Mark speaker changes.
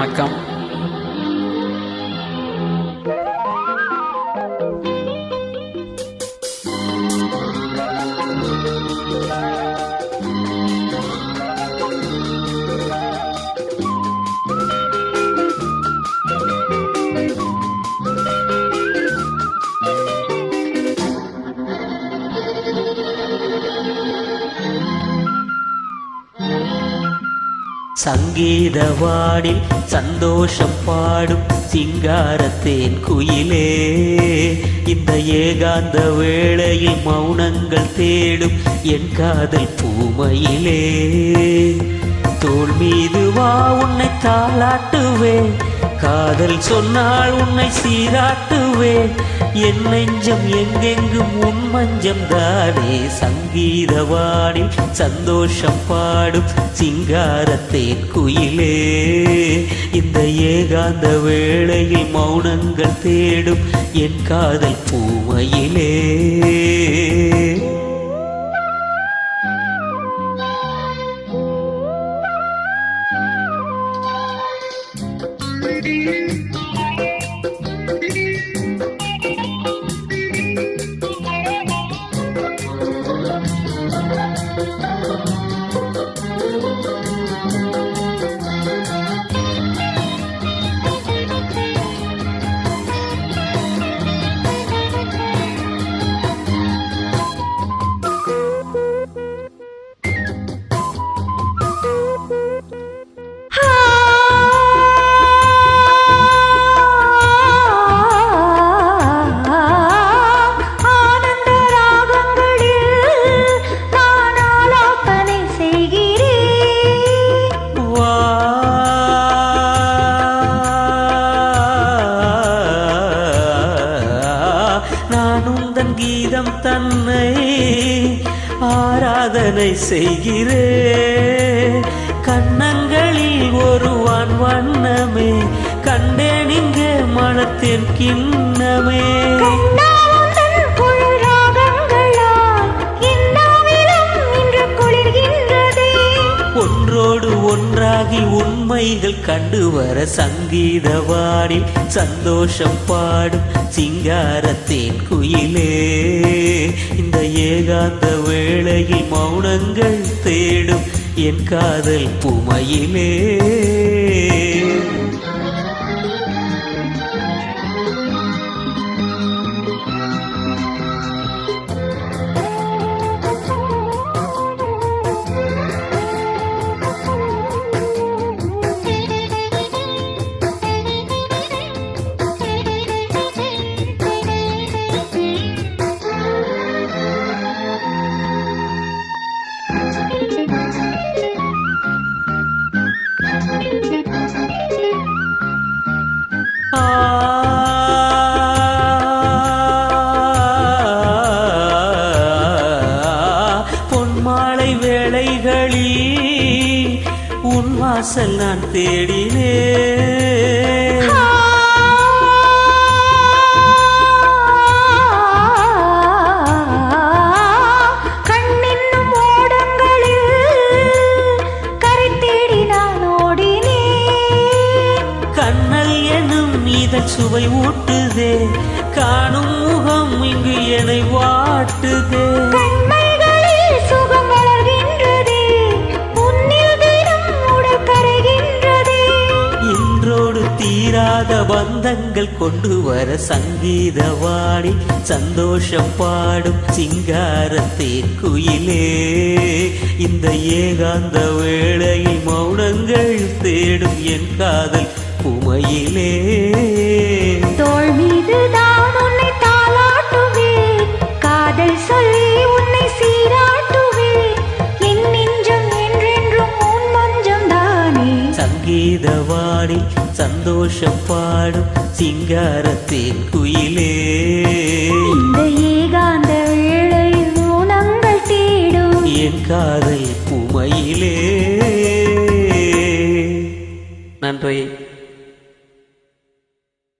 Speaker 1: வணக்கம்.
Speaker 2: சங்கீதவாடில் சந்தோஷம் பாடும் சிங்காரத்தேன் குயிலே. இந்த ஏகாந்த வேளையில் மௌனங்கள் தேடும் என் காதல் பூமையிலே. தோல் மீது வா உன்னை தாளாட்டுவேன். காதல் சொன்னால் உன்னை சீராட்டுவேன் என் நெஞ்சம் எங்கெங்கும் உன் மஞ்சம் தானே. சங்கீதவானில் சந்தோஷம் பாடும் சிங்காரத்தேன் குயிலே. இந்த ஏகாந்த வேளையில் மௌனங்கள் தேடும் என் காதல் பூமையிலே.
Speaker 3: Thank you. நான்
Speaker 2: உந்தன் கீதம் தன்னை ஆராதனை செய்கிறேன். கண்ணங்களில் ஒரு வான் வண்ணமே கண்டேன் இங்கே மனத்தின் கிண்ணமே. உண்மைகள் கண்டு வர சங்கீதவானில் சந்தோஷம் பாடும் சிங்காரத்தேன் குயிலே. இந்த ஏகாந்த வேளையில் மௌனங்கள் தேடும் என் காதல் புமையிலே. உன் வாசல் நான் தேடினேன். சுவை ஊட்டுதே காணும் முகம் இங்கு என்னை வாட்டுதே. பந்தங்கள் கொண்டு வர சங்கீதவாணி சந்தோஷம் பாடும் சிங்காரத்தேன் குயிலே இந்த ஏகாந்த வேளையில் மௌனங்கள் தேடும் என் காதல்
Speaker 3: உமையிலே.
Speaker 2: சங்கீதவாணி சந்தோஷம் பாடும் சிங்காரத்தேன் குயிலே
Speaker 3: இந்த ஏகாந்த வேளையில் ஊனங்கள் தேடும்
Speaker 2: என் காதல் புமையிலே நன்றி